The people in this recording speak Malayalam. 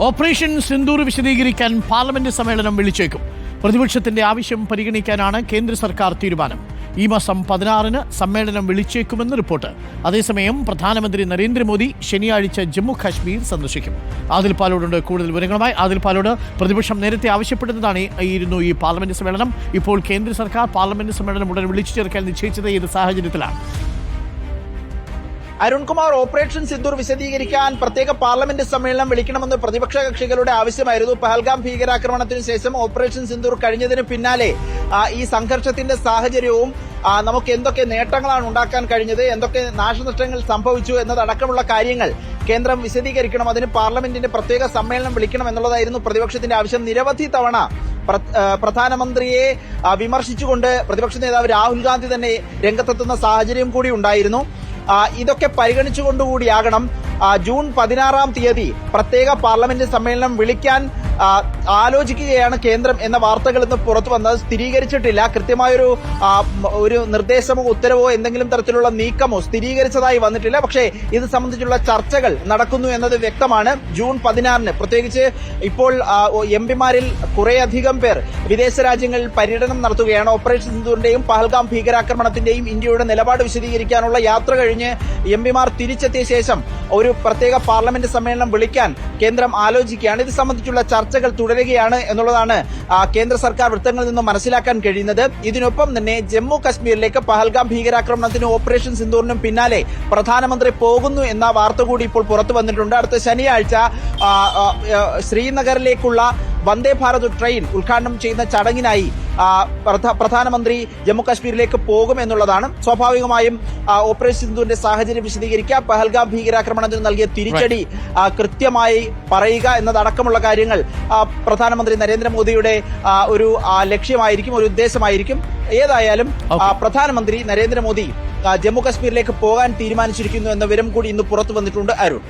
ഓപ്പറേഷൻ സിന്ദൂർ വിശദീകരിക്കാൻ പാർലമെന്റ് സമ്മേളനം വിളിച്ചേക്കും. പ്രതിപക്ഷത്തിന്റെ ആവശ്യം പരിഗണിക്കാനാണ് കേന്ദ്ര സർക്കാർ തീരുമാനം. ഈ മാസം പതിനാറിന് സമ്മേളനം വിളിച്ചേക്കുമെന്ന് റിപ്പോർട്ട്. അതേസമയം പ്രധാനമന്ത്രി നരേന്ദ്രമോദി ശനിയാഴ്ച ജമ്മു കാശ്മീർ സന്ദർശിക്കും. ആദിൽ പാലോടുണ്ട് കൂടുതൽ വിവരങ്ങളുമായി. ആദിൽ പാലോട് പ്രതിപക്ഷം നേരത്തെ ആവശ്യപ്പെടുന്നതാണ് ആയിരുന്നു ഈ പാർലമെന്റ് സമ്മേളനം. ഇപ്പോൾ കേന്ദ്ര സർക്കാർ പാർലമെന്റ് സമ്മേളനം ഉടൻ വിളിച്ചു ചേർക്കാൻ നിശ്ചയിച്ചത് ഏത് സാഹചര്യത്തിലാണ്? അരുൺകുമാർ ഓപ്പറേഷൻ സിന്ദൂർ വിശദീകരിക്കാൻ പ്രത്യേക പാർലമെന്റ് സമ്മേളനം വിളിക്കണമെന്ന് പ്രതിപക്ഷ കക്ഷികളുടെ ആവശ്യമായിരുന്നു. പഹൽഗാം ഭീകരാക്രമണത്തിന് ശേഷം ഓപ്പറേഷൻ സിന്ദൂർ കഴിഞ്ഞതിന് പിന്നാലെ ഈ സംഘർഷത്തിന്റെ സാഹചര്യവും നമുക്ക് എന്തൊക്കെ നേട്ടങ്ങളാണ് ഉണ്ടാക്കാൻ കഴിഞ്ഞത് എന്തൊക്കെ നാശനഷ്ടങ്ങൾ സംഭവിച്ചു എന്നതടക്കമുള്ള കാര്യങ്ങൾ കേന്ദ്രം വിശദീകരിക്കണം. അതിന് പാർലമെന്റിന്റെ പ്രത്യേക സമ്മേളനം വിളിക്കണം എന്നുള്ളതായിരുന്നു പ്രതിപക്ഷത്തിന്റെ ആവശ്യം. നിരവധി തവണ പ്രധാനമന്ത്രിയെ വിമർശിച്ചുകൊണ്ട് പ്രതിപക്ഷ നേതാവ് രാഹുൽ ഗാന്ധി തന്നെ രംഗത്തെത്തുന്ന സാഹചര്യം കൂടി ഉണ്ടായിരുന്നു. ഇതൊക്കെ പരിഗണിച്ചുകൊണ്ടുകൂടിയാകണം ജൂൺ പതിനാറാം തീയതി പ്രത്യേക പാർലമെന്റ് സമ്മേളനം വിളിക്കാൻ ആലോചിക്കുകയാണ് കേന്ദ്രം എന്ന വാർത്തകൾ ഇന്ന് പുറത്തു വന്നത് സ്ഥിരീകരിച്ചിട്ടില്ല. കൃത്യമായൊരു ഒരു നിർദ്ദേശമോ ഉത്തരവോ എന്തെങ്കിലും തരത്തിലുള്ള നീക്കമോ സ്ഥിരീകരിച്ചതായി വന്നിട്ടില്ല. പക്ഷേ ഇത് സംബന്ധിച്ചുള്ള ചർച്ചകൾ നടക്കുന്നു എന്നത് വ്യക്തമാണ്. ജൂൺ പതിനാറിന് പ്രത്യേകിച്ച് ഇപ്പോൾ എം പിമാരിൽ കുറേയധികം പേർ വിദേശ രാജ്യങ്ങളിൽ പര്യടനം നടത്തുകയാണ്. ഓപ്പറേഷൻ സിന്ധുവിന്റെയും പഹൽഗാം ഭീകരാക്രമണത്തിന്റെയും ഇന്ത്യയുടെ നിലപാട് വിശദീകരിക്കാനുള്ള യാത്ര കഴിഞ്ഞ് എം പിമാർ തിരിച്ചെത്തിയ ശേഷം ഒരു പ്രത്യേക പാർലമെന്റ് സമ്മേളനം വിളിക്കാൻ കേന്ദ്രം ആലോചിക്കുകയാണ്. ഇത് സംബന്ധിച്ചുള്ള ചർച്ചകൾ തുടരുകയാണ് എന്നുള്ളതാണ് കേന്ദ്ര സർക്കാർ വൃത്തങ്ങളിൽ നിന്നും മനസ്സിലാക്കാൻ കഴിയുന്നത്. ഇതിനൊപ്പം തന്നെ ജമ്മു കശ്മീരിലേക്ക് പഹൽഗാം ഭീകരാക്രമണത്തിനും ഓപ്പറേഷൻ സിന്ദൂറിനും പിന്നാലെ പ്രധാനമന്ത്രി പോകുന്നു എന്ന വാർത്ത കൂടി ഇപ്പോൾ പുറത്തു വന്നിട്ടുണ്ട്. അടുത്ത ശനിയാഴ്ച ശ്രീനഗറിലേക്കുള്ള വന്ദേ ഭാരത് ട്രെയിൻ ഉദ്ഘാടനം ചെയ്യുന്ന ചടങ്ങിനായി പ്രധാനമന്ത്രി ജമ്മു കാശ്മീരിലേക്ക് പോകും എന്നുള്ളതാണ് സ്വാഭാവികമായും ഓപ്പറേഷൻ സിന്ധുവിന്റെ സാഹചര്യം വിശദീകരിക്കുക പഹൽഗാം ഭീകരാക്രമണത്തിന് നൽകിയ തിരിച്ചടി കൃത്യമായി പറയുക എന്നതടക്കമുള്ള കാര്യങ്ങൾ പ്രധാനമന്ത്രി നരേന്ദ്രമോദിയുടെ ഒരു ലക്ഷ്യമായിരിക്കും ഒരു ഉദ്ദേശമായിരിക്കും. ഏതായാലും പ്രധാനമന്ത്രി നരേന്ദ്രമോദി ജമ്മു കാശ്മീരിലേക്ക് പോകാൻ തീരുമാനിച്ചിരിക്കുന്നു എന്ന വിവരം കൂടി ഇന്ന് പുറത്തു വന്നിട്ടുണ്ട് അരുൺ.